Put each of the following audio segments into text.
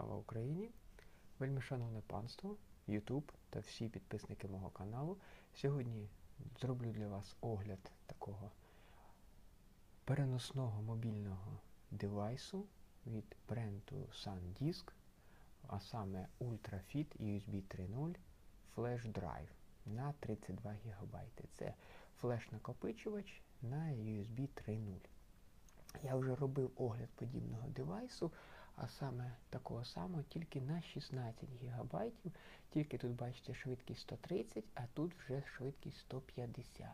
Слава Україні! Вельми шановне панство, YouTube та всі підписники мого каналу. Сьогодні зроблю для вас огляд такого переносного мобільного девайсу від бренду SanDisk, а саме UltraFit USB 3.0 Flash Drive на 32 ГБ. Це флеш-накопичувач на USB 3.0. Я вже робив огляд подібного девайсу, а саме такого самого, тільки на 16 ГБ. Тільки тут, бачите, швидкість 130, а тут вже швидкість 150.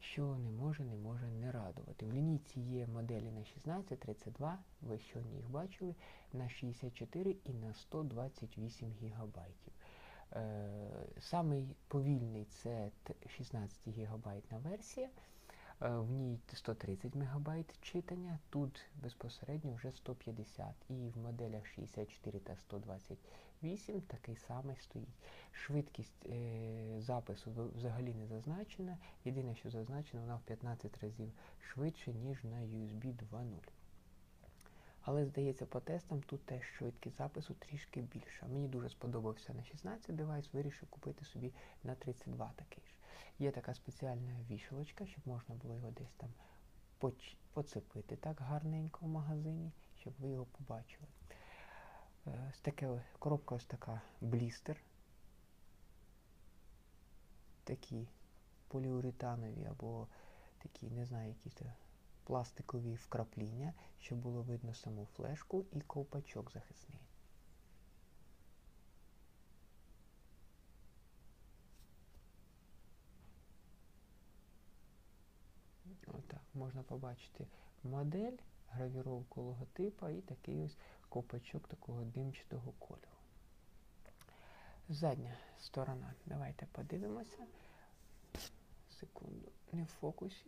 Що не може, не може не радувати. В лінійці є моделі на 16, 32, ви щойно їх бачили, на 64 і на 128 ГБ. Е, Самий повільний це 16 ГБ версія. Е, в ній 130 МБ читання, тут безпосередньо вже 150 і в моделях 64 та 128 такий самий стоїть. Швидкість е, запису взагалі не зазначена. Єдине, що зазначено, вона в 15 разів швидше, ніж на USB 2.0. Але, здається, по тестам тут теж швидкість запису трішки більша. Мені дуже сподобався на 16 девайс, вирішив купити собі на 32 такий ж. Є така спеціальна вішалочка, щоб можна було його десь там поцепити так гарненько в магазині, щоб ви його побачили. Е, ось таке, Коробка ось така блістер. Такі поліуретанові або такі, не знаю, якісь пластикові вкрапління, щоб було видно саму флешку і ковпачок захисний. Отак, можна побачити модель, гравіровку логотипа і такий ось ковпачок такого димчатого кольору. Задня сторона. Давайте подивимося. Секунду, не в фокусі.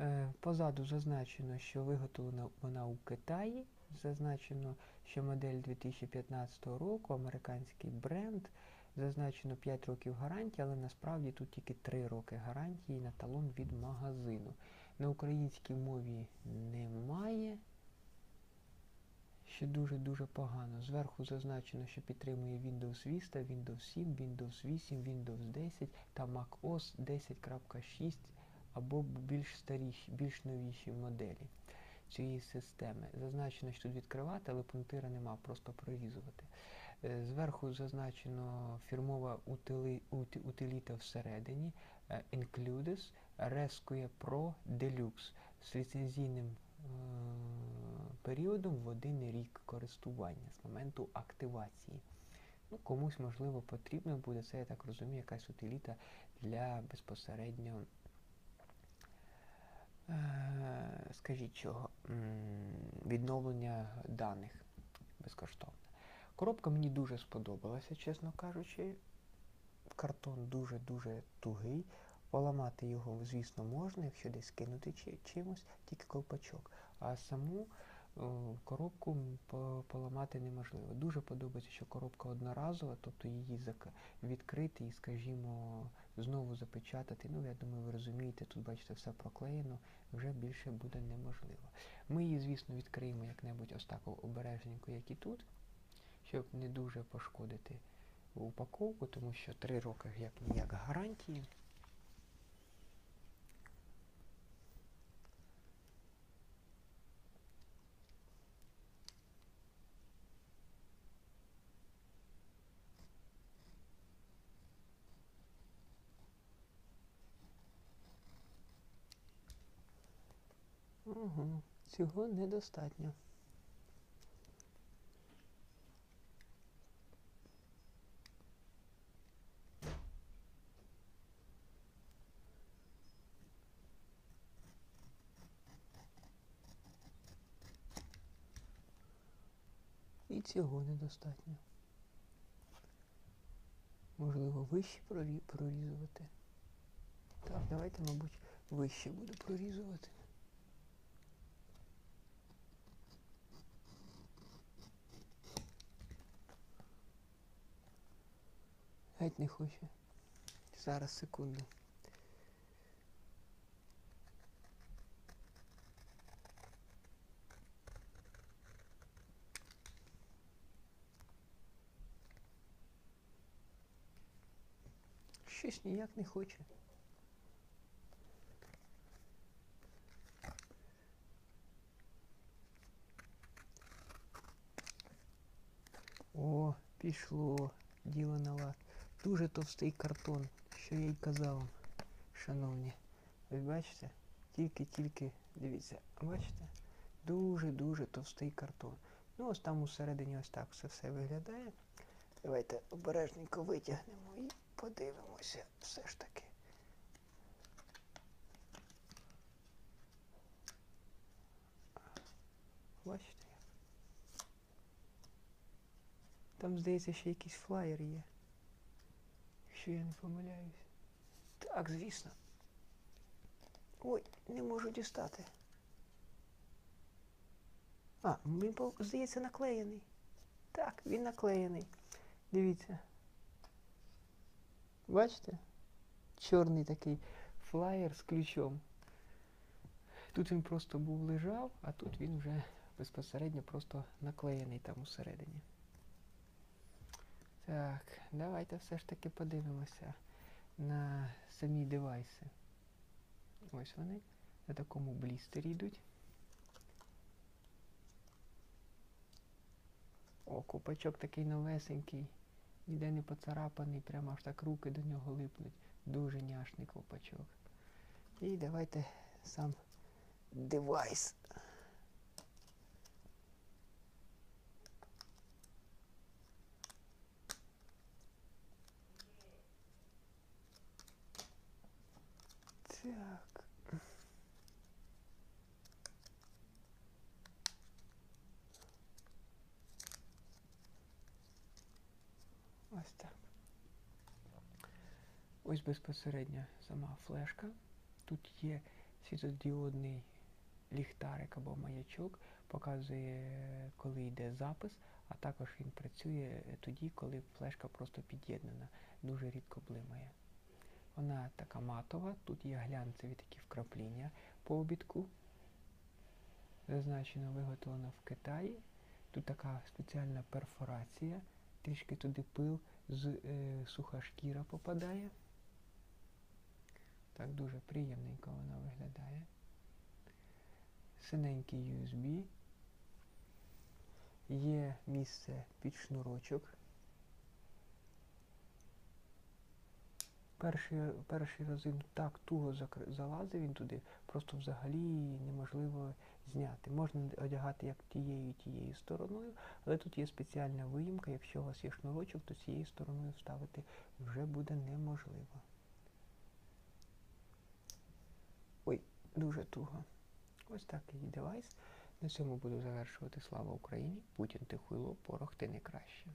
Е, позаду зазначено, що виготовлена вона у Китаї. Зазначено, що модель 2015 року, американський бренд. Зазначено 5 років гарантії, але насправді тут тільки 3 роки гарантії на талон від магазину. На українській мові немає, що дуже-дуже погано. Зверху зазначено, що підтримує Windows Vista, Windows 7, Windows 8, Windows 10 та macOS 10.6 або більш старіші, більш новіші моделі цієї системи. Зазначено, що тут відкривати, але пунктира нема, просто прорізувати. Е, зверху зазначено фірмова утиліта всередині е, Includes Rescue Pro Deluxe з ліцензійним е періодом в один рік користування з моменту активації. Ну, Комусь, можливо, потрібно буде, це, я так розумію, якась утиліта для безпосередньо скажіть чого, відновлення даних безкоштовне. Коробка мені дуже сподобалася, чесно кажучи. Картон дуже-дуже тугий. Поламати його, звісно, можна, якщо десь кинути чимось, тільки ковпачок. А саму коробку поламати неможливо. Дуже подобається, що коробка одноразова, тобто її відкрити і, скажімо, знову запечатати. Ну, я думаю, ви розумієте, тут, бачите, все проклеєно, вже більше буде неможливо. Ми її, звісно, відкриємо як-небудь ось так обережненько, як і тут, щоб не дуже пошкодити упаковку, тому що 3 роки як ніяк гарантії. Угу, Цього недостатньо. І цього недостатньо. Можливо, вище прорізувати. Так, давайте, мабуть, вище буду прорізувати. геть не хоче. Зараз секунду. Щось ніяк не хоче. О, пішло діло на лад. Дуже товстий картон, що я й казав вам, шановні. Ви бачите? Тільки-тільки, дивіться, бачите? Дуже-дуже товстий картон. Ну, ось там усередині ось так все все виглядає. Давайте обережненько витягнемо і подивимося все ж таки. Бачите? Там, здається, ще якийсь флаєр є. Якщо я не помиляюсь. Так, звісно. Ой, не можу дістати. А, він, здається, наклеєний. Так, він наклеєний. Дивіться. Бачите? Чорний такий флаєр з ключом. Тут він просто був лежав, а тут він вже безпосередньо просто наклеєний там усередині. Так, давайте все ж таки подивимося на самі девайси. Ось вони. На такому блістері йдуть. О, купачок такий новесенький, ніде не поцарапаний, прямо аж так руки до нього липнуть. Дуже няшний ковпачок. І давайте сам девайс. Так. Ось так. Ось безпосередньо сама флешка. Тут є світлодіодний ліхтарик або маячок, показує, коли йде запис, а також він працює тоді, коли флешка просто під'єднана, дуже рідко блимає. Вона така матова, тут є глянцеві такі вкрапління по обідку. Зазначено виготовлено в Китаї. Тут така спеціальна перфорація, трішки туди пил з е, суха шкіра попадає. Так дуже приємненько вона виглядає. Синенький USB. Є місце під шнурочок. Перший, перший раз він так туго залазив він туди, просто взагалі неможливо зняти. Можна одягати як тією і тією стороною, але тут є спеціальна виїмка, якщо у вас є шнурочок, то цією стороною вставити вже буде неможливо. Ой, дуже туго. Ось такий девайс. На цьому буду завершувати. Слава Україні! Путін ти хуйло, порох ти не краще.